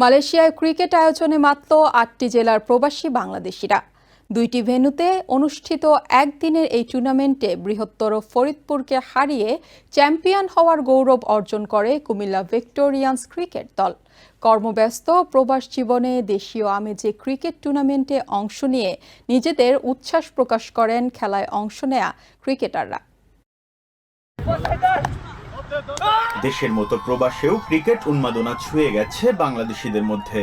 মালয়েশিয়ায় ক্রিকেট আয়োজনে মাত্র আটটি জেলার প্রবাসী বাংলাদেশিরা। দুইটি ভেন্যুতে অনুষ্ঠিত একদিনের এই টুর্নামেন্টে বৃহত্তর ফরিদপুরকে হারিয়ে চ্যাম্পিয়ন হওয়ার গৌরব অর্জন করে কুমিল্লা ভিক্টোরিয়ান্স ক্রিকেট দল। কর্মব্যস্ত প্রবাস জীবনে দেশীয় আমেজে ক্রিকেট টুর্নামেন্টে অংশ নিয়ে নিজেদের উচ্ছ্বাস প্রকাশ করেন খেলায় অংশ নেয়া ক্রিকেটাররা। দেশের মতো প্রবাসেও ক্রিকেট উন্মাদনা ছুঁয়ে গেছে বাংলাদেশিদের মধ্যে।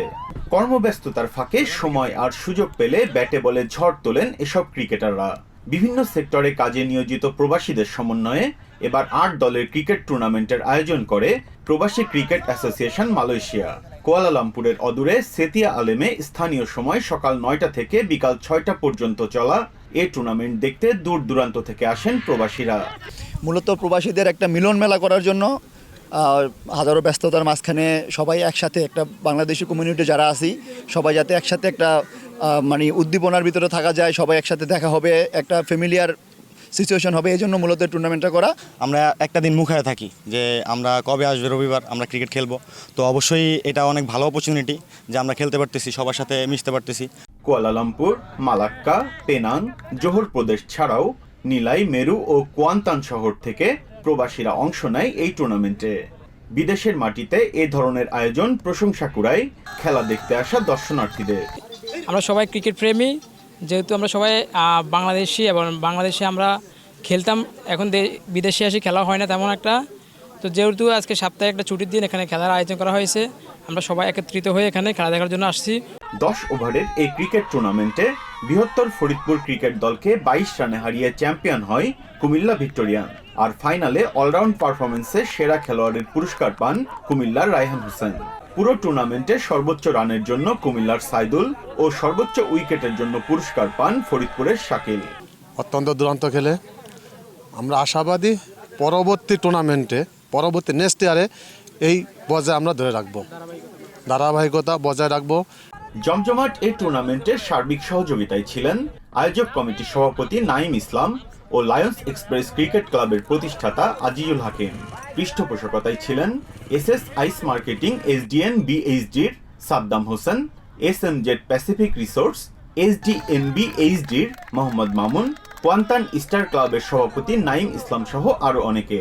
কর্মব্যস্ততার ফাঁকে সময় আর সুযোগ পেলে ব্যাটে বলে ঝড় তোলেন এসব ক্রিকেটাররা। বিভিন্ন সেক্টরে কাজে নিয়োজিত প্রবাসীদের সমন্বয়ে এবার আট দলের ক্রিকেট টুর্নামেন্টের আয়োজন করে প্রবাসী ক্রিকেট অ্যাসোসিয়েশন মালয়েশিয়া। কুয়ালালামপুরের অদূরে সেতিয়া আলেমে স্থানীয় সময় সকাল নয়টা থেকে বিকাল ছয়টা পর্যন্ত চলা এ টুর্নামেন্ট দেখতে দূর দূরান্ত থেকে আসেন প্রবাসীরা। মূলত প্রবাসীদের একটা মিলন মেলা করার জন্য হাজারো ব্যস্ততার মাঝখানে সবাই একসাথে একটা বাংলাদেশি কমিউনিটি যারা আছি সবাই যাতে একসাথে একটা মানে উদ্দীপনার ভিতরে থাকা যায় সবাই একসাথে দেখা হবে একটা ফ্যামিলিয়ার সিচুয়েশন হবে এই জন্য মূলত টুর্নামেন্টটা করা। আমরা একটা দিন মুখায় থাকি যে আমরা কবে আসবে রবিবার আমরা ক্রিকেট খেলব। তো অবশ্যই এটা অনেক ভালো অপরচুনিটি যে আমরা খেলতে পারতেছি সবার সাথে মিশতে পারতেছি। Kuala Lumpur Malacca Penang Johor প্রদেশ ছাড়াও নিলাই মেরু ও কোয়ান্তান শহর থেকে প্রবাসীরা অংশ নেয় এই টুর্নামেন্টে। বিদেশের মাটিতে এ ধরনের আয়োজন প্রশংসা কুড়ায় খেলা দেখতে আসা দর্শনার্থীদের। আমরা সবাই ক্রিকেট প্রেমী যেহেতু আমরা সবাই বাংলাদেশি এবং বাংলাদেশে আমরা খেলতাম এখন বিদেশে আসি খেলা হয় না তেমন একটা। তো যেহেতু আজকে সপ্তাহে একটা ছুটির দিন এখানে খেলার আয়োজন করা হয়েছে আমরা সবাই একত্রিত হয়ে এখানে খেলা দেখার জন্য আসছি। দশ ওভারের এই ক্রিকেট টুর্নামেন্টে বৃহত্তর ফরিদপুর ক্রিকেট দলকে বাইশ রানে হারিয়ে চ্যাম্পিয়ন হয় কুমিল্লা ভিক্টোরিয়ান আর ফাইনালে অলরাউন্ড পারফরমেন্সে সেরা খেলোয়াড়ের পুরস্কার পান কুমিল্লার রায়হান হোসেন। পুরো টুর্নামেন্টে সর্বোচ্চ রানের জন্য কুমিল্লার সাইদুল ও সর্বোচ্চ উইকেটের জন্য পুরস্কার পান ফরিদপুরের শাকিল। অত্যন্ত দুরন্ত খেলে। আমরা আশাবাদী পরবর্তী টুর্নামেন্টে, পরবর্তী নেক্সট ইয়ারে এই বজায় আমরা ধরে রাখব। ধারাবাহিকতা বজায় রাখব। জমজমাট এই টুর্নামেন্টের সার্বিক সহযোগিতায় ছিলেন আয়োজক কমিটির সভাপতি নাইম ইসলাম ও লায়ন্স এক্সপ্রেস ক্রিকেট ক্লাবের প্রতিষ্ঠাতা আজিজুল হাকিম। পৃষ্ঠপোষকতায় ছিলেন S S ice marketing SDN বিএইচডির Saddam Hossain S M Z Pacific Resource SDNB এইচডির Mohammad Mamun, Kuantan star ক্লাবের সভাপতি নাইম ইসলাম সহ আরও অনেকে।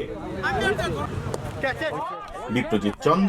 Biprojit Chanda